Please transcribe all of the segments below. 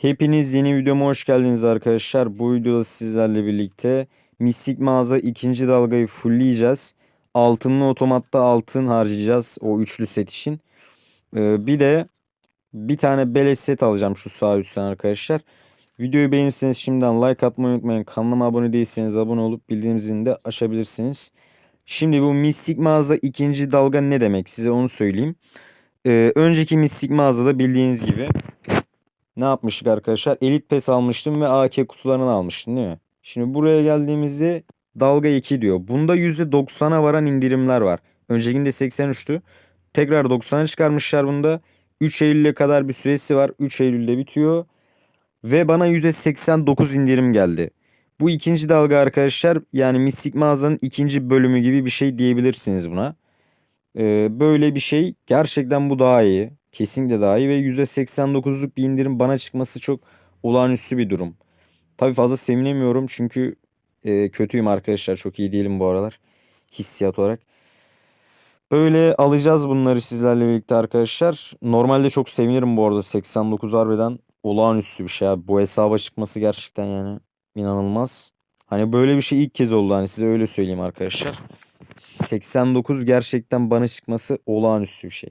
Hepiniz yeni videoma hoş geldiniz arkadaşlar. Bu videoda sizlerle birlikte Mistik Mağaza ikinci dalgayı fullleyeceğiz. Altınlı otomatta altın harcayacağız o üçlü set için. Ee, bir de bir tane beleş set alacağım şu sağ üstten arkadaşlar. Videoyu beğenirseniz şimdiden like atmayı unutmayın. Kanalıma abone değilseniz abone olup bildirim zilini de açabilirsiniz. Şimdi bu Mistik Mağaza ikinci dalga ne demek size onu söyleyeyim. Ee, önceki Mistik Mağazada bildiğiniz gibi ne yapmıştık arkadaşlar? Elit pes almıştım ve AK kutularını almıştım değil mi? Şimdi buraya geldiğimizde dalga 2 diyor. Bunda %90'a varan indirimler var. Öncekinde 83'tü. Tekrar 90'a çıkarmışlar bunda. 3 Eylül'e kadar bir süresi var. 3 Eylül'de bitiyor. Ve bana %89 indirim geldi. Bu ikinci dalga arkadaşlar yani Mistik Mağaza'nın ikinci bölümü gibi bir şey diyebilirsiniz buna. Ee, böyle bir şey gerçekten bu daha iyi. Kesinlikle daha iyi ve %89'luk bir indirim bana çıkması çok olağanüstü bir durum. Tabii fazla sevinemiyorum çünkü e, kötüyüm arkadaşlar. Çok iyi değilim bu aralar hissiyat olarak. Böyle alacağız bunları sizlerle birlikte arkadaşlar. Normalde çok sevinirim bu arada. 89 harbiden olağanüstü bir şey abi. Bu hesaba çıkması gerçekten yani inanılmaz. Hani böyle bir şey ilk kez oldu hani size öyle söyleyeyim arkadaşlar. 89 gerçekten bana çıkması olağanüstü bir şey.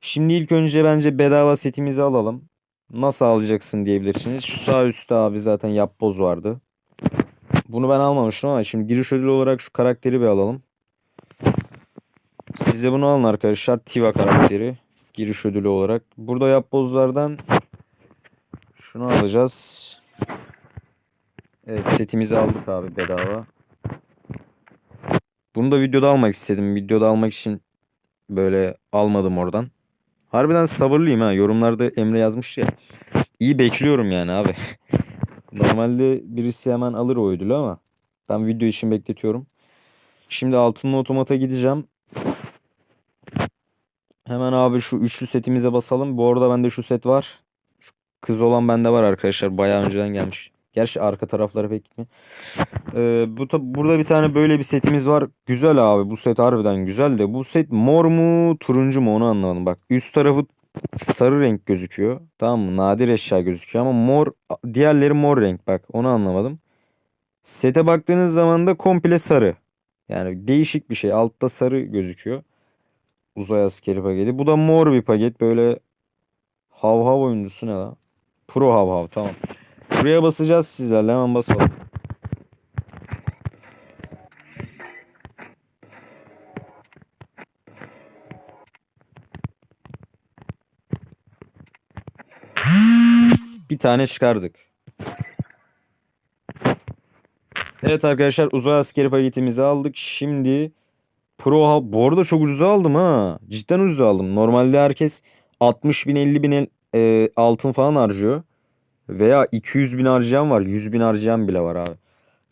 Şimdi ilk önce bence bedava setimizi alalım. Nasıl alacaksın diyebilirsiniz. Şu sağ üstte abi zaten yapboz vardı. Bunu ben almamıştım ama şimdi giriş ödülü olarak şu karakteri bir alalım. Siz de bunu alın arkadaşlar. Tiva karakteri. Giriş ödülü olarak. Burada yapbozlardan şunu alacağız. Evet setimizi aldık abi bedava. Bunu da videoda almak istedim. Videoda almak için böyle almadım oradan. Harbiden sabırlıyım ha. Yorumlarda Emre yazmış ya. İyi bekliyorum yani abi. Normalde birisi hemen alır o ödülü ama ben video için bekletiyorum. Şimdi altınlı otomata gideceğim. Hemen abi şu üçlü setimize basalım. Bu arada bende şu set var. Şu kız olan bende var arkadaşlar. Bayağı önceden gelmiş. Gerçi arka tarafları pek gitmiyor. Ee, bu burada bir tane böyle bir setimiz var. Güzel abi. Bu set harbiden güzel de. Bu set mor mu turuncu mu onu anlamadım. Bak üst tarafı sarı renk gözüküyor. Tamam mı? Nadir eşya gözüküyor ama mor diğerleri mor renk bak. Onu anlamadım. Sete baktığınız zaman da komple sarı. Yani değişik bir şey. Altta sarı gözüküyor. Uzay askeri paketi. Bu da mor bir paket. Böyle hav hav oyuncusu ne la? Pro hav hav tamam. Buraya basacağız sizlerle hemen basalım. Bir tane çıkardık. Evet arkadaşlar uzay askeri paketimizi aldık. Şimdi Pro bu arada çok ucuza aldım ha. Cidden ucuza aldım. Normalde herkes 60 bin 50 bin e, altın falan harcıyor. Veya 200 bin harcayan var. 100 bin harcayan bile var abi.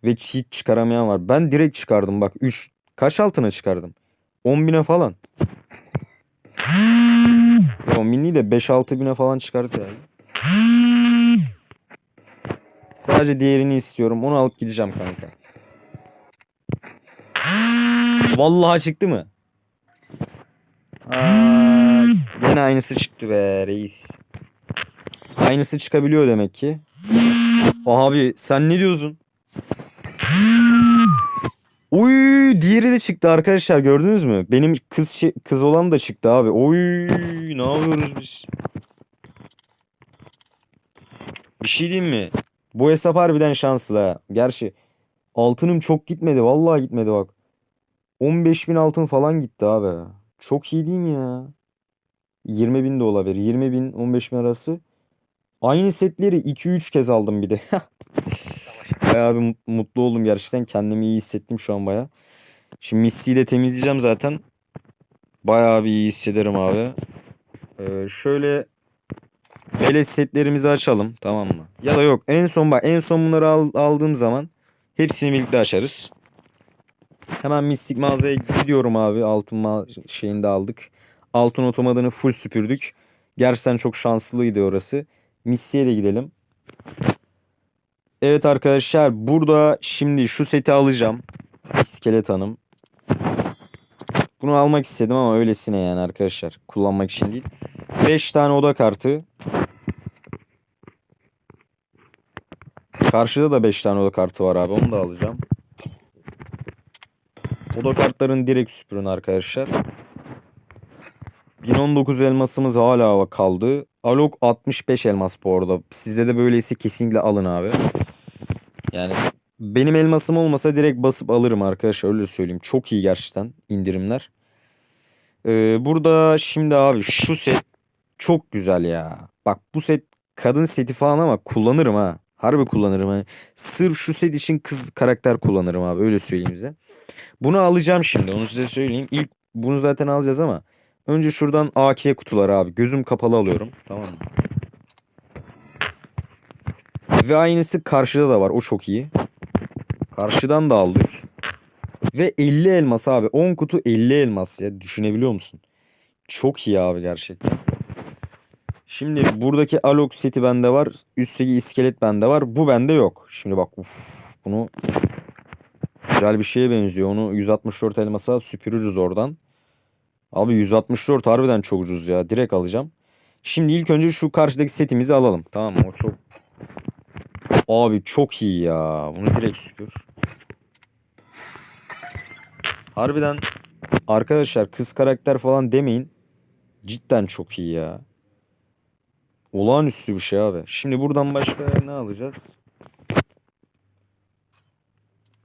Ve hiç çıkaramayan var. Ben direkt çıkardım bak. 3 kaç altına çıkardım? 10 bine falan. O mini de 5-6 bine falan çıkardı yani. Sadece diğerini istiyorum. Onu alıp gideceğim kanka. Vallahi çıktı mı? Aa, yine aynısı çıktı be reis. Aynısı çıkabiliyor demek ki. Abi sen ne diyorsun? Uy diğeri de çıktı arkadaşlar gördünüz mü? Benim kız şey- kız olan da çıktı abi. Oy ne yapıyoruz biz? Bir şey diyeyim mi? Bu hesap harbiden şanslı ha. Gerçi altınım çok gitmedi. Vallahi gitmedi bak. 15 bin altın falan gitti abi. Çok iyi değil mi ya? 20 bin de olabilir. 20 bin 15 bin arası. Aynı setleri 2-3 kez aldım bir de. Bayağı bir mut- mutlu oldum gerçekten. Kendimi iyi hissettim şu an bayağı. Şimdi Misty'yi de temizleyeceğim zaten. Bayağı bir iyi hissederim abi. Ee, şöyle beleş setlerimizi açalım tamam mı? Ya da yok en son bak en son bunları al- aldığım zaman hepsini birlikte açarız. Hemen mistik mağazaya gidiyorum abi. Altın ma- şeyini de aldık. Altın otomadını full süpürdük. Gerçekten çok şanslıydı orası. Misty'ye de gidelim. Evet arkadaşlar burada şimdi şu seti alacağım. İskelet Hanım. Bunu almak istedim ama öylesine yani arkadaşlar. Kullanmak için değil. 5 tane oda kartı. Karşıda da 5 tane oda kartı var abi. Onu da alacağım. Oda kartların direkt süpürün arkadaşlar. 1019 elmasımız hala kaldı. Alok 65 elmas bu arada. Sizde de böyleyse kesinlikle alın abi. Yani benim elmasım olmasa direkt basıp alırım arkadaşlar öyle söyleyeyim. Çok iyi gerçekten indirimler. Ee, burada şimdi abi şu set çok güzel ya. Bak bu set kadın seti falan ama kullanırım ha. Harbi kullanırım. Hani sırf şu set için kız karakter kullanırım abi öyle söyleyeyim size. Bunu alacağım şimdi onu size söyleyeyim. İlk bunu zaten alacağız ama önce şuradan AK kutuları abi. Gözüm kapalı alıyorum. Tamam mı? Ve aynısı karşıda da var. O çok iyi. Karşıdan da aldık. Ve 50 elmas abi. 10 kutu 50 elmas ya. Düşünebiliyor musun? Çok iyi abi gerçekten. Şimdi buradaki Alok seti bende var. Üstteki iskelet bende var. Bu bende yok. Şimdi bak uf, bunu güzel bir şeye benziyor. Onu 164 elmasa süpürürüz oradan. Abi 164 harbiden çok ucuz ya. Direkt alacağım. Şimdi ilk önce şu karşıdaki setimizi alalım. Tamam mı? O çok Abi çok iyi ya. Bunu direkt süpür. Harbiden arkadaşlar kız karakter falan demeyin. Cidden çok iyi ya. Olağanüstü bir şey abi. Şimdi buradan başka ne alacağız?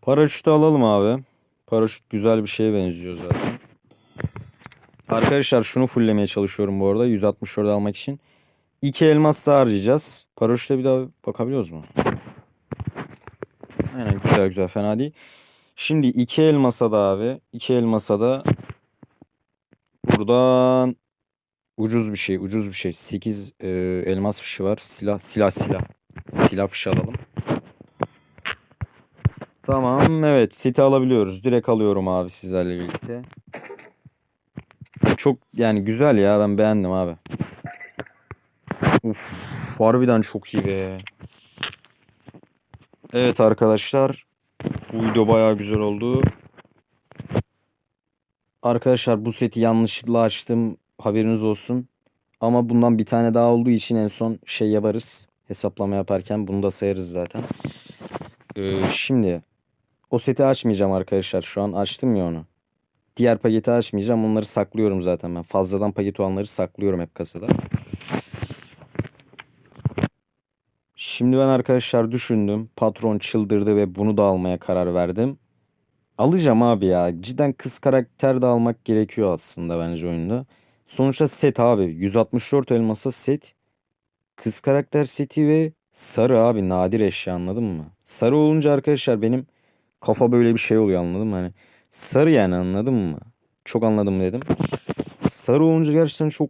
Paraşütü alalım abi. Paraşüt güzel bir şeye benziyor zaten. Arkadaşlar şunu fulllemeye çalışıyorum bu arada. 164 almak için. 2 elmas daha harcayacağız. Paraşüte bir daha bakabiliyoruz mu? Aynen güzel güzel fena değil. Şimdi 2 elmasa da abi. 2 elmasa da buradan ucuz bir şey ucuz bir şey. 8 e, elmas fişi var. Silah silah silah. Silah fişi alalım. Tamam evet seti alabiliyoruz. Direkt alıyorum abi sizlerle birlikte. Çok yani güzel ya ben beğendim abi. Uf, harbiden çok iyi be. Evet arkadaşlar. Bu video bayağı güzel oldu. Arkadaşlar bu seti yanlışlıkla açtım. Haberiniz olsun. Ama bundan bir tane daha olduğu için en son şey yaparız. Hesaplama yaparken bunu da sayarız zaten. Ee, şimdi o seti açmayacağım arkadaşlar. Şu an açtım ya onu. Diğer paketi açmayacağım. Onları saklıyorum zaten ben. Fazladan paket olanları saklıyorum hep kasada. Şimdi ben arkadaşlar düşündüm. Patron çıldırdı ve bunu da almaya karar verdim. Alacağım abi ya. Cidden kız karakter de almak gerekiyor aslında bence oyunda. Sonuçta set abi. 164 elmasa set. Kız karakter seti ve sarı abi. Nadir eşya anladın mı? Sarı olunca arkadaşlar benim kafa böyle bir şey oluyor anladın mı? Hani sarı yani anladın mı? Çok anladım dedim. Sarı olunca gerçekten çok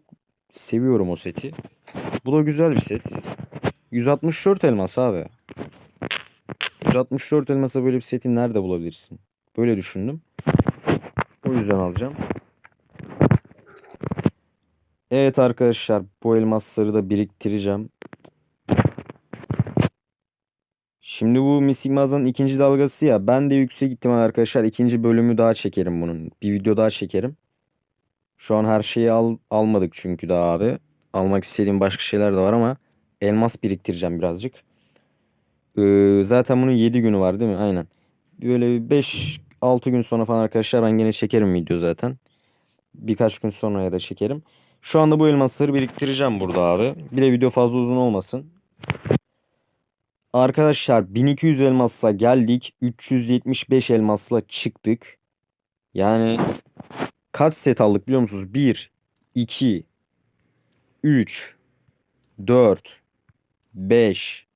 seviyorum o seti. Bu da güzel bir set. 164 elmas abi. 164 elmasa böyle bir seti nerede bulabilirsin? Böyle düşündüm. O yüzden alacağım. Evet arkadaşlar bu elmasları da biriktireceğim. Şimdi bu Missing Maza'nın ikinci dalgası ya. Ben de yüksek ihtimal arkadaşlar ikinci bölümü daha çekerim bunun. Bir video daha çekerim. Şu an her şeyi al, almadık çünkü daha abi. Almak istediğim başka şeyler de var ama elmas biriktireceğim birazcık. Ee, zaten bunun 7 günü var değil mi? Aynen. Böyle 5-6 gün sonra falan arkadaşlar ben gene çekerim video zaten. Birkaç gün sonra ya da çekerim. Şu anda bu elmasları biriktireceğim burada abi. Bir de video fazla uzun olmasın. Arkadaşlar 1200 elmasla geldik. 375 elmasla çıktık. Yani kaç set aldık biliyor musunuz? 1, 2, 3, 4, 5,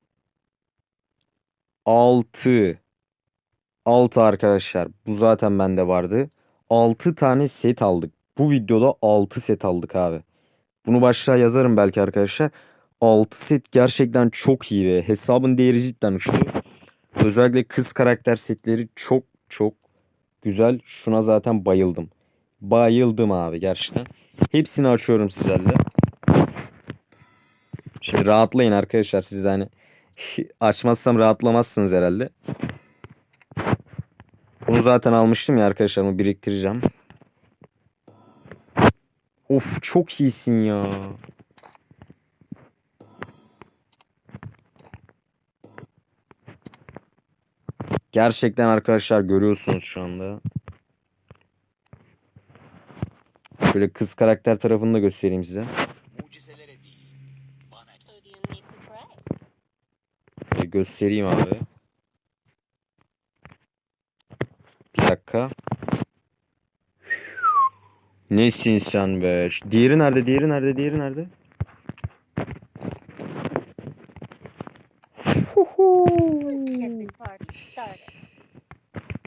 6, 6 arkadaşlar. Bu zaten bende vardı. 6 tane set aldık. Bu videoda 6 set aldık abi. Bunu başlığa yazarım belki arkadaşlar. 6 set gerçekten çok iyi ve hesabın değeri cidden uçtu. Özellikle kız karakter setleri çok çok güzel. Şuna zaten bayıldım. Bayıldım abi gerçekten. Hepsini açıyorum sizlerle. Şimdi rahatlayın arkadaşlar siz hani açmazsam rahatlamazsınız herhalde. Bunu zaten almıştım ya arkadaşlar bunu biriktireceğim. Of çok iyisin ya. Gerçekten arkadaşlar görüyorsunuz şu anda. Şöyle kız karakter tarafını da göstereyim size. Pray? Şöyle göstereyim abi. Bir dakika. Nesin sen be? Diğeri nerede? Diğeri nerede? Diğeri nerede?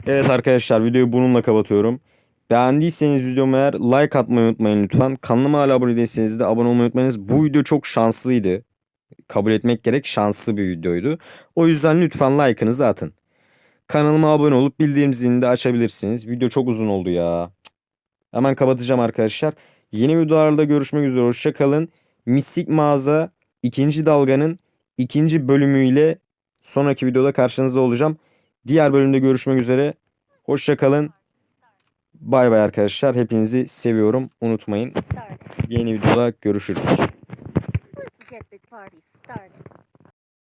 Evet arkadaşlar videoyu bununla kapatıyorum. Beğendiyseniz videomu eğer like atmayı unutmayın lütfen. Kanalıma hala abone değilseniz de abone olmayı unutmayınız. Bu video çok şanslıydı. Kabul etmek gerek şanslı bir videoydu. O yüzden lütfen like'ınızı atın. Kanalıma abone olup bildirim zilini de açabilirsiniz. Video çok uzun oldu ya. Hemen kapatacağım arkadaşlar. Yeni videolarda görüşmek üzere. Hoşçakalın. Mistik Mağaza ikinci dalganın ikinci bölümüyle sonraki videoda karşınızda olacağım. Diğer bölümde görüşmek üzere. Hoşçakalın. Bay bay arkadaşlar. Hepinizi seviyorum. Unutmayın. Yeni videoda görüşürüz.